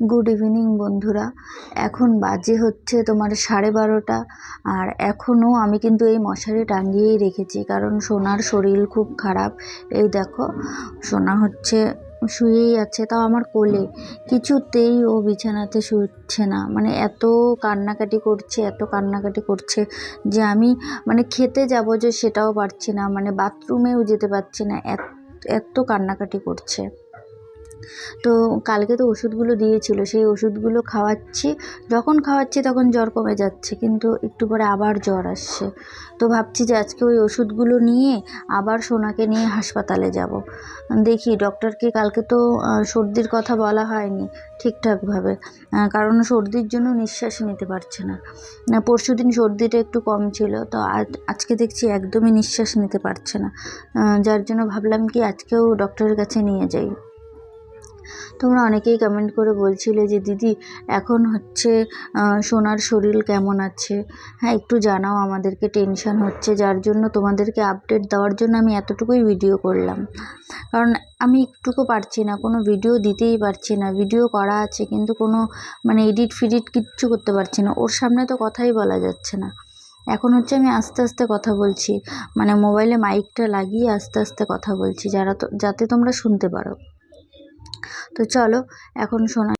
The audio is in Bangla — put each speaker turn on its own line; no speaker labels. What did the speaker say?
গুড ইভিনিং বন্ধুরা। এখন বাজে হচ্ছে তোমার সাড়ে বারোটা। আর এখনও আমি কিন্তু এই মশারি টাঙিয়েই রেখেছি, কারণ সোনার শরীর খুব খারাপ। এই দেখো, সোনা হচ্ছে, শুয়েই আছে, তাও আমার কোলে। কিছুতেই ও বিছানাতে শুচ্ছে না। মানে এত কান্নাকাটি করছে, এত কান্নাকাটি করছে যে আমি মানে খেতে যাব যে সেটাও পারছি না। মানে বাথরুমেও যেতে পারছি না। এত এত কান্নাকাটি করছে। তো কালকে তো ওষুধগুলো দিয়েছিল, সেই ওষুধগুলো খাওয়াচ্ছি। যখন খাওয়াচ্ছি তখন জ্বর কমে যাচ্ছে, কিন্তু একটু পরে আবার জ্বর আসছে। তো ভাবছি যে আজকে ওই ওষুধগুলো নিয়ে আবার সোনাকে নিয়ে হাসপাতালে যাব। দেখি, ডক্টরকে কালকে তো সর্দির কথা বলা হয়নি ঠিকঠাকভাবে। কারণ সর্দির জন্য নিঃশ্বাস নিতে পারছে না। পরশু দিন সর্দিটা একটু কম ছিল, তো আজ, আজকে দেখছি একদমই নিঃশ্বাস নিতে পারছে না। যার জন্য ভাবলাম কি আজকেও ডক্টরের কাছে নিয়ে যাই। তোমরা অনেকেই কমেন্ট করে বলছিলে যে, দিদি, এখন হচ্ছে সোনার শরীর কেমন আছে? হ্যাঁ একটু জানাও, আমাদেরকে টেনশন হচ্ছে। যার জন্য তোমাদেরকে আপডেট দেওয়ার জন্য আমি এতটুকুই ভিডিও করলাম। কারণ আমি একটুকু পারছি না, কোনো ভিডিও দিতেই পারছি না। ভিডিও করা আছে, কিন্তু কোনো মানে এডিট ফিডিট কিচ্ছু করতে পারছি না। ওর সামনে তো কথাই বলা যাচ্ছে না। এখন হচ্ছে আমি আস্তে আস্তে কথা বলছি। মানে মোবাইলে মাইকটা লাগিয়ে আস্তে আস্তে কথা বলছি, যারা তো, যাতে তোমরা শুনতে পারো। তো চলো এখন শোনা